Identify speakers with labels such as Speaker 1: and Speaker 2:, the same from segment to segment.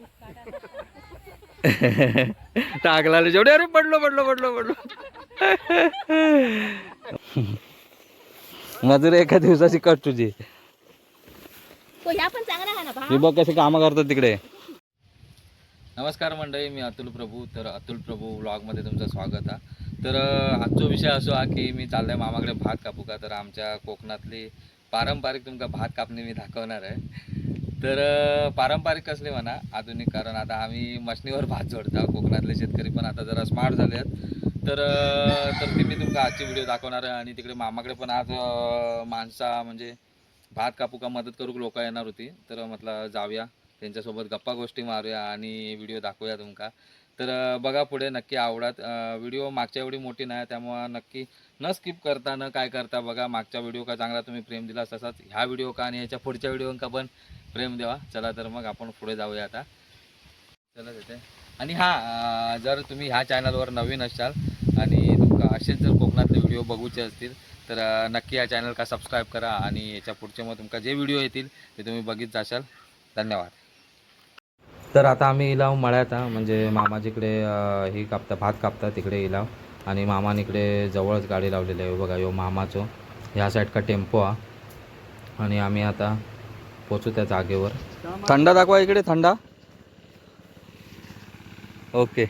Speaker 1: टाकला जेवढे अरे पडलो पडलो पडलो पडलो. मजूर एका दिवसाची कट तुझी. हे बघ कसे कामं करतात तिकडे. नमस्कार मंडळी मी अतुल प्रभू. तर अतुल प्रभू व्लॉगमध्ये तुमचं स्वागत आहे. तर आजचो विषय असो हा की मी चाललोय मामाकडे भात कापू का? तर आमच्या कोकणातली पारंपरिक तुमका भात कापणी मी दाखवणार आहे. तर पारंपरिक कसले म्हणा आधुनिक कारण आता आम्ही मशनीवर भात जोडता कोकणातले शेतकरी पण आता जरा स्मार्ट झाले आहेत. तर तर ते मी तुमका आजची व्हिडिओ दाखवणार आहे आणि तिकडे मामाकडे पण आज माणसा म्हणजे भात कापू का मदत करू लोक येणार होती. तर म्हटलं जाऊया त्यांच्यासोबत गप्पा गोष्टी मारूया आणि व्हिडिओ दाखवूया तुमका. तर बघा पुढे नक्की आवडत व्हिडिओ मागच्या एवढी मोठी नाही त्यामुळं नक्की न स्किप करता न काय करता बघा मागच्या व्हिडिओ का चांगला तुम्ही प्रेम दिला तसाच. ह्या व्हिडिओ का आणि याच्या पुढच्या व्हिडिओ पण प्रेम देवा. चला तर मग आपण पुढे जाऊया आता. चला तिथे. आणि हां जर तुम्ही ह्या चॅनलवर नवीन असाल आणि तुमका असेच जर कोकणातले व्हिडिओ बघूचे असतील तर नक्की या चॅनल का सबस्क्राईब करा आणि याच्या पुढचे मग तुमका जे व्हिडिओ येतील ते तुम्ही बघित जाशाल. धन्यवाद. तर आता आम्ही इलाव मळ्यात म्हणजे मामाजीकडे अं, ही कापता भात कापता तिकडे इलाव. आणि मामान इकडे जवळच गाडी लावलेली आहे. बघा यो मामाचो. ह्या साईड का टेम्पो हा. आणि आम्ही आता पोचू त्या जागेवर. थंडा दाखवा इकडे थंडा. ओके.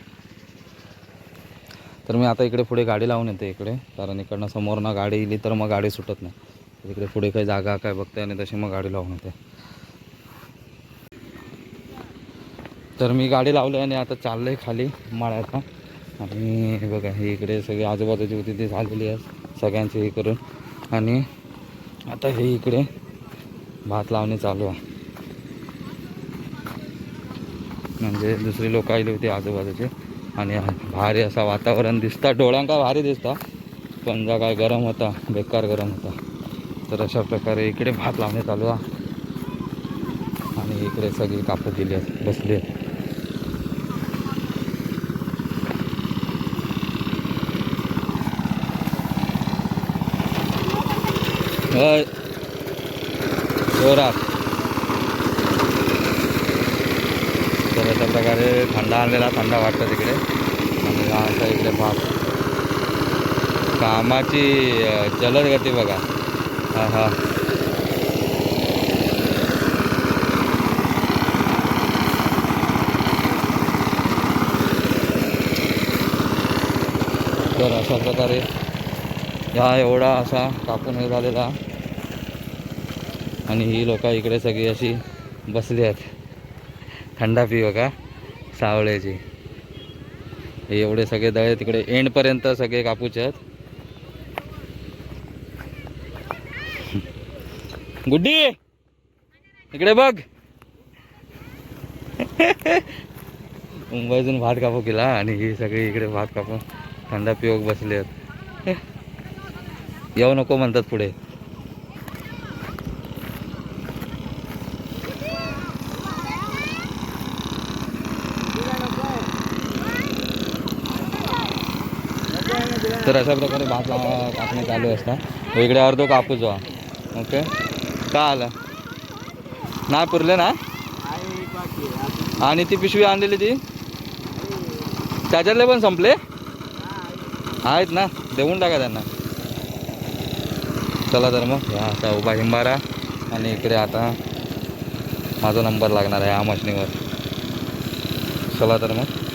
Speaker 1: तर मी आता इकडे पुढे गाडी लावून येते इकडे कारण इकडनं समोरनं गाडी इली तर मग गाडी सुटत नाही. इकडे पुढे काही जागा काय बघते आणि तशी मग गाडी लावून येते. तर मी गाडी लावली आणि आता चाललंय खाली माळ्याचा आणि हे बघा हे इकडे सगळे आजूबाजूची होती ती झालेली आहे सगळ्यांची हे करून. आणि आता हे इकडे भात लावणे चालू आहे. म्हणजे दुसरी लोक आली होती आजूबाजूचे. आणि भारी असा वातावरण दिसता. डोळ्यांका भारी दिसता. पण जा काय गरम होता. बेकार गरम होता. तर अशा प्रकारे इकडे भात लावणे चालू आहे. आणि इकडे सगळी कापं दिली आहेत. बसली आहेत. जोरात. तर अशा प्रकारे थंडा आणलेला थंडा वाटतं तिकडे. आणि हा असा इकडे भात कामाची जलद गती बघा. हा हा. तर अशा प्रकारे ह्या एवढा असा कापून हे झालेला. आणि ही लोक इकडे सगळी अशी बसली आहेत. थंडा पिव का? सावळ्याची हे एवढे सगळे दळे तिकडे एंडपर्यंत सगळे कापूचे आहेत. गुड्डी! इकडे बघ. मुंबईतून भात कापू केला आणि ही सगळी इकडे भात कापून थंडा पिव बसले आहेत. येऊ नको म्हणतात पुढे. तर अशा प्रकारे भात ला- कापणे चालू असतात इकडे अर्धो कापूस व्हा ओके? का आलं? नाही पुरले ना? आणि ती पिशवी आणलेली ती? त्याच्यातले पण संपले? आहेत ना? देऊन टाका त्यांना. चला तर मग हा असा उभा हिंबारा. आणि इकडे आता माझा नंबर लागणार आहे या मशनीवर. चला तर मग.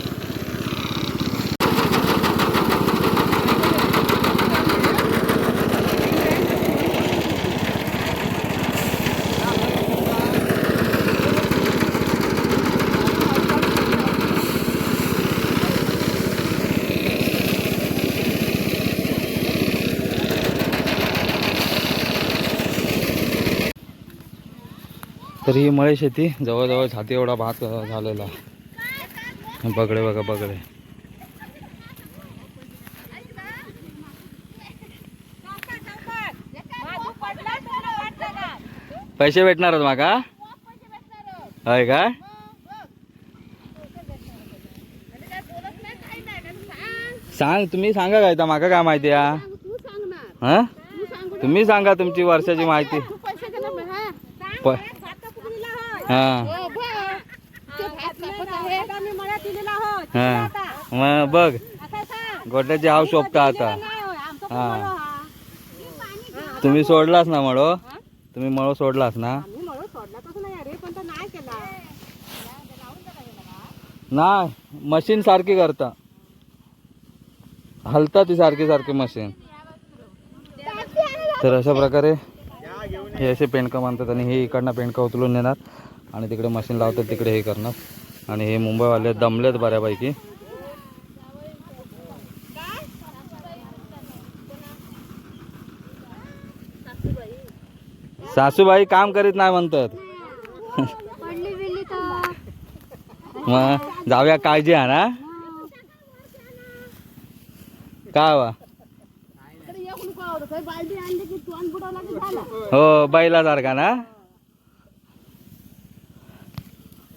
Speaker 1: तर ही मळे शेती जवळजवळ छाती एवढा भात झालेला. बगडे बघा बगडे. पैसे भेटणारच माका? होय काय सांग तुम्ही सांगा काय तर माका काय माहिती हा? तुम्ही सांगा तुमची वर्षाची माहिती.
Speaker 2: हा? हा. बघ.
Speaker 1: मग बघ गोट्याची हाव शोभता आता हा. तुम्ही सोडलास ना मळो तुम्ही मळो सोडलास ना
Speaker 2: नाही
Speaker 1: मशीन सारखी करता हलता ती सारखी सारखी मशीन तर अशा प्रकारे हे असे पेंडकं बांधतात आणि हे इकडनं पेंडकं उचलून नेणार आणि तिकडे मशीन लावतात तिकडे हे करणार. आणि हे मुंबईवाले दमलेत बऱ्यापैकी. सासूबाई काम करीत नाही म्हणतात. मग जाऊया काळजी हा ना का वा?
Speaker 2: तरी एक नको आवडत होय. बालदी आणली की तोंड बुडवला की झालं
Speaker 1: हो बैलासारखा ना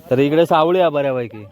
Speaker 1: तर इकडे सावळी आहे बऱ्यापैकी.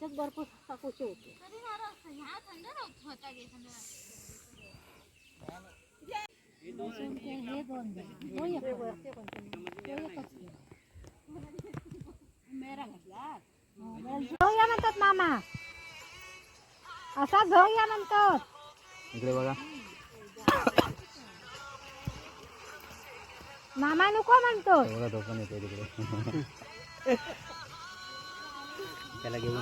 Speaker 2: त्याच्यात भरपूर कापूस होते.
Speaker 3: घेऊया म्हणतात मामा. असा घेऊया म्हणतात.
Speaker 1: इकडे बघा.
Speaker 3: मामा नको म्हणतो.
Speaker 1: बघा तो पण येतो तिकडे. त्याला घेऊन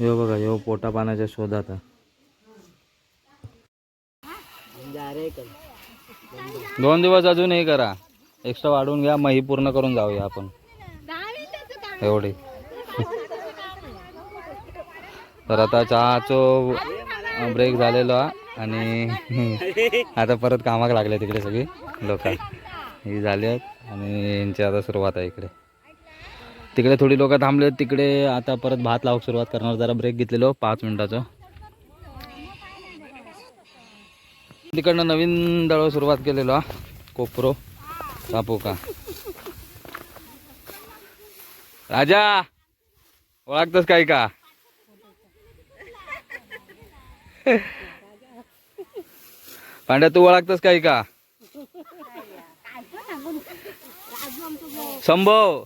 Speaker 1: यो बघा यो पोटा पाण्याच्या शोधात दोन दिवस अजून हे करा. एक्स्ट्रा वाढवून घ्या मग ही पूर्ण करून जाऊया आपण. एवढी. तर आता चहाचो ब्रेक झालेलो आणि आता परत कामाक लागले तिकडे सगळी लोक. हे झाले आहेत आणि यांची आता सुरुवात आहे इकडे. तिकडे थोडी लोक थांबले तिकडे आता परत भात लावक सुरुवात करणार. जरा ब्रेक घेतलेलो पाच मिनिटाचं. तिकडनं नवीन दळ सुरुवात केलेलो हा. कोपरो कापू का राजा ओळखतस काय का? पांड्या तू ओळखतस काय का? संभव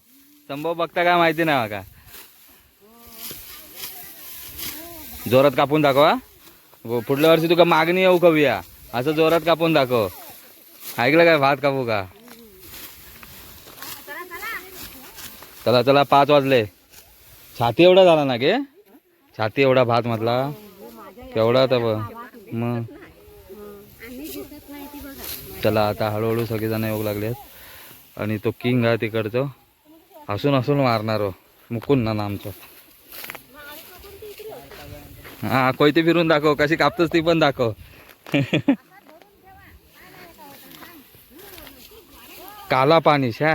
Speaker 1: संभव बघता काय माहिती नाही का जोरात कापून दाखव पुढल्या वर्षी तुका मागणी येऊ करूया. असं जोरात कापून दाखव. ऐकलं काय? भात कापू का? चला चला पाच वाजले. छाती एवढा झाला ना गे? छाती एवढा भात म्हटला. केवढा तर बघ. मग. चला आता हळूहळू सगळेजण येऊ लागलेत. आणि तो किंग आहे तिकडचं. हसून हसून मारणार हो. मुकून ना आमचं. हा कोयते फिरून दाखव. कशी कापतोस ती पण दाखव. काला पाणी शा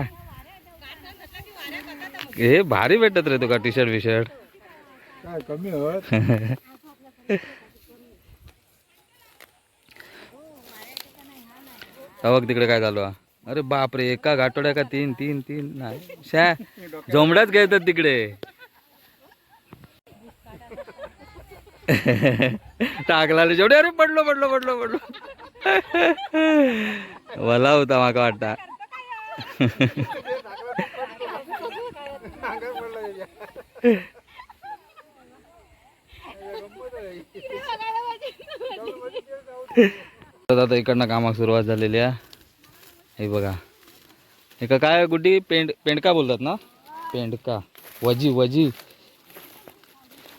Speaker 1: हे भारी भेटत रे तुका टी शर्ट बी शर्ट
Speaker 4: काय कमी होत
Speaker 1: बघ तिकडे काय चालू आहे. अरे बापरे एका गाठोड्या का तीन तीन तीन? नाही. शा झोमड्याच घेतात तिकडे. टाकला जेवढे अरे पडलो पडलो पडलो पडलो. वला होता माका वाटता. आता इकडनं कामाक सुरुवात झालेली आहे. हे बघा. एका काय गुड्डी? पेंड पेंडका बोलतात ना? पेंडका. वजी वजी.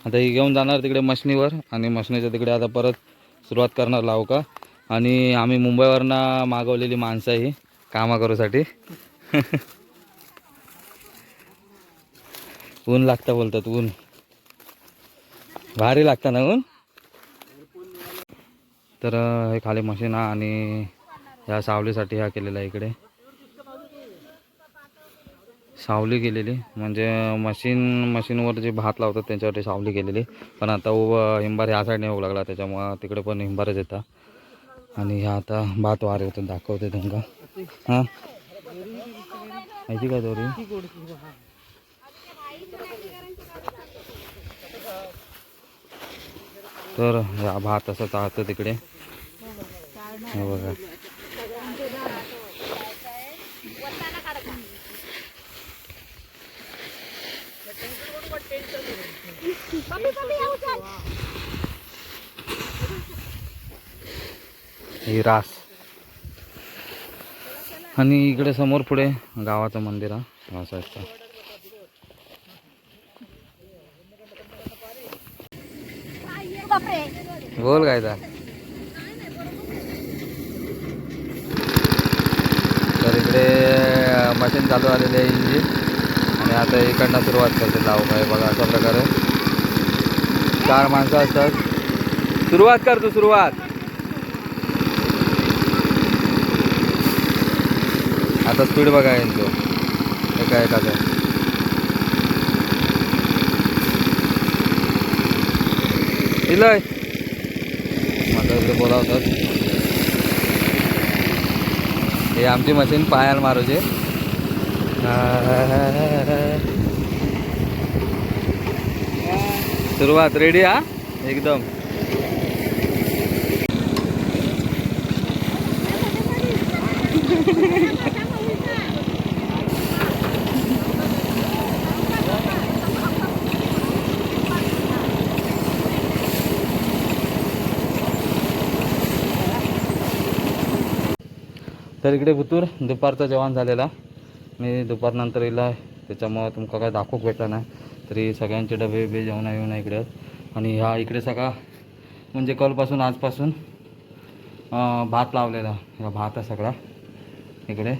Speaker 1: आता ही घेऊन जाणार तिकडे मशनीवर आणि मशनीच्या तिकडे आता परत सुरुवात करणार लावू का? आणि आम्ही मुंबईवरनं मागवलेली माणसं ही कामा करूसाठी ऊन लागतं बोलतात ऊन. भारी लागतं ना ऊन? तर हे खाली मशीन आहे आणि ह्या सावलीसाठी ह्या केलेला आहे इकडे. सावली केलेली. म्हणजे मशीन मशीनवर जे भात लावतात त्यांच्यावरती सावली केलेली. पण आता उभं हिंबार ह्या साईडने होऊ लागला त्याच्यामुळं तिकडे पण हिंबारच येतात. आणि ह्या आता भात वारे होते दाखवते तुमका हां? माहिती का दोरी? तर हा भात असं चालतं तिकडे. बघा. ही रास. आणि इकडे समोर पुढे गावाचं मंदिर आहे असं असतं बोल काय तर इकडे मशीन चालू आलेली आहे इंजिन आणि आता इकडनं सुरुवात करते लाव. काय बघा अशा प्रकारे. चार माणसं असतात. सुरुवात करतो सुरुवात. आता स्पीड बघा येईल तो एका एकाचं. दिलंय माझं बोलावतात. हे आमची मशीन पायाला मारूचे. सुरुवात रेडी हा? एकदम. तर इकडे भुतूर दुपारचं जेवण झालेला. मी दुपारनंतर येला त्याच्यामुळं तुमका काय दाखवूक भेटला नाही. तरी सगळ्यांचे डबे बिबे जेवणा येऊन इकडे. आणि ह्या इकडे सगळा म्हणजे कलपासून आजपासून भात लावलेला. ह्या भात आहे सगळा इकडे.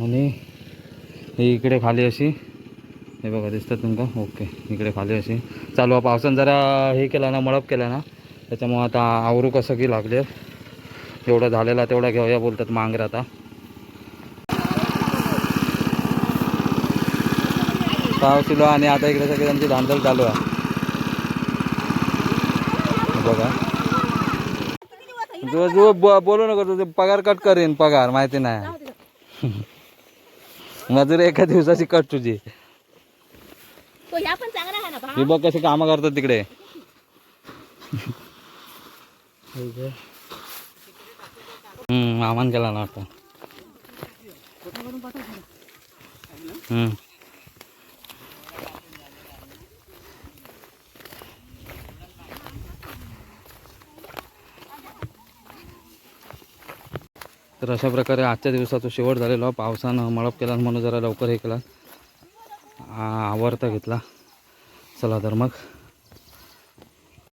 Speaker 1: आणि ही इकडे खाली अशी हे बघा दिसतं तुमका? ओके इकडे खाली अशी. चालू आहे पावसानं जरा हे केला ना मळप केला ना त्याच्यामुळं आता आवरू कसं की लागले. जेवढं झालेला तेवढा घेऊया बोलतात मांगर आता. पाऊस किलो आणि आता इकडे सगळी त्यांची धांदल चालू आहे. बघा. जो जो ब- बोलू नको तुझे पगार कट करेन पगार माहिती नाही. मजूर एका दिवसाची कट तुझी.
Speaker 2: तो
Speaker 1: हे बघ कसे कामं करतात तिकडे. हम्म आमान केला ना वाटतं हम्म. तर अशा प्रकारे आजच्या दिवसाचा शेवट झालेला पावसानं मळप केला म्हणून जरा लवकर हे केला. आवर्ता घेतला. चला तर मग.